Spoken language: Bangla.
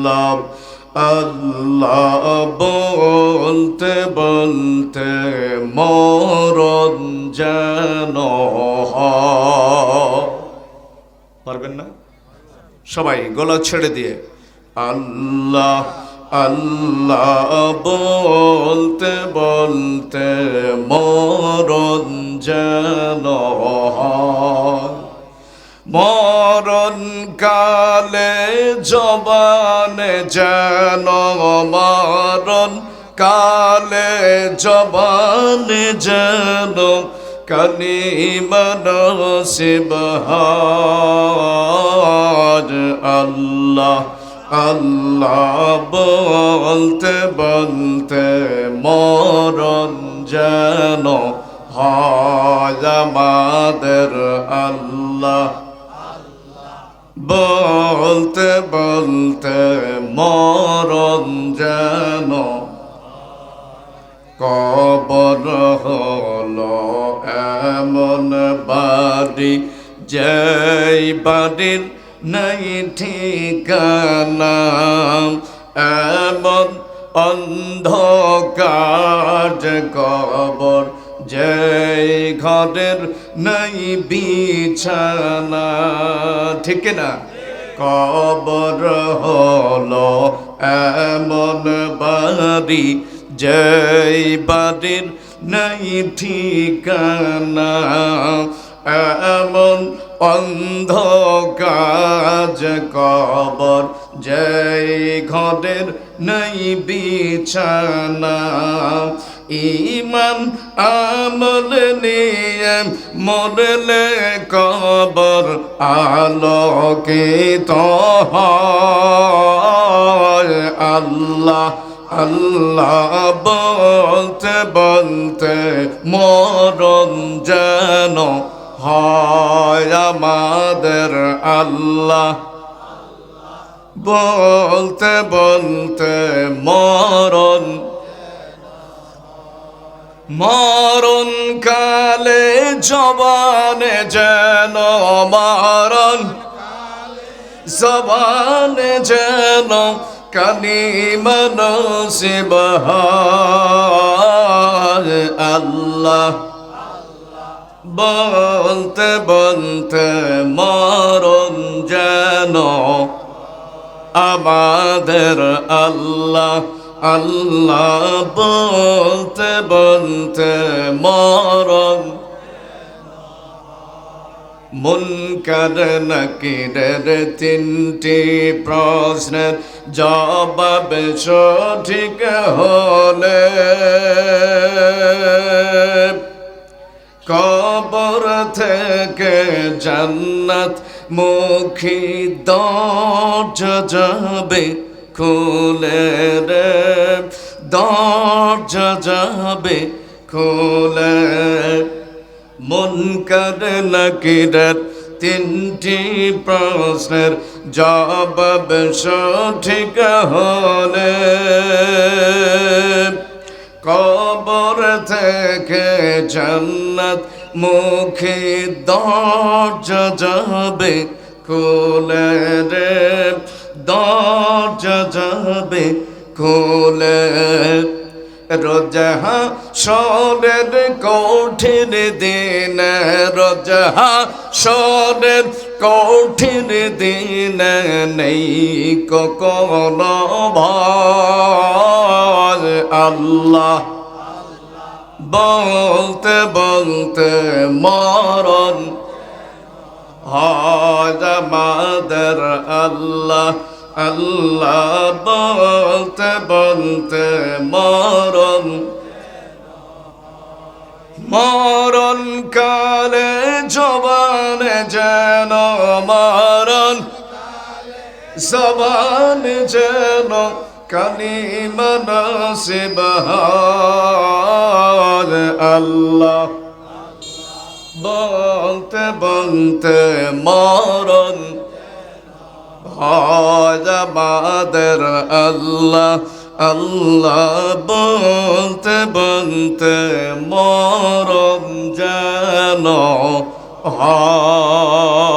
আল্লাহ আল্লাহ বলতে বলতে মরণ যেন পারবেন না? সবাই গলা ছেড়ে দিয়ে, আল্লাহ আল্লাহ বলতে বলতে কালে জবানে যেন মরণ কালে জবানে যেন কালিমান শিবহার আল্লাহ আল্লাহ বলতে বলতে মরণ যেন হয় আমাদের আল্লাহ। বলতে বলতে মরণ যেন কবর হলো এমন বাড়ি, যেই বাড়ির নাই ঠিকানা, এমন অন্ধকার কবর যেই ঘরের নাই বিছানা, ঠিক না? কবর হলো এমন বাড়ি, যেই বাড়ির নাই ঠিকানা, এমন অন্ধ কাজ কবর, যেই ঘরের নাই বিছানা ইমান আমল নিয়ে মরলে কবর আলোকিত আল্লাহ আল্লাহ বলতে বলতে মরণ যেন হয় আমাদের। আল্লাহ বলতে বলতে মরণ মরণ কালে জবানে যেন মরণ জবানে যেন কালিমান শিবহার আল্লাহ। বলতে বলতে মরণ যেন আমাদের আল্লাহ। আল্লাহ বলতে বলতে মরণ। মুনকার নাকিরের তিনটি প্রশ্নের জবাব সঠিক হলে কবর থেকে জান্নাত মুখী দরজা যাবে। খুলে রে, দরজা যাবে খুলে। মুনকার নাকিরের তিনটি প্রশ্নের জবাব সঠিক হলে। কবর থেকে জান্নাত মুখে দরজা যাবে খুলে রে দরজা যাবে খুলে। রোজহা সরের কঠিন দিন রোজহা সরের কঠিন দিন নেই ভয় আল্লাহ বলতে বলতে মরণ হয় আমাদের আল্লাহ। আল্লাহ বলতে বলতে মরণ। মরণ কালে জবান যেন মরণ। জবান যেন কালিমান শিবহার আল্লাহ। বলতে বলতে মরণ। আমাদের আল্লাহ আল্লাহ বলতে বলতে মরম যেন হয়।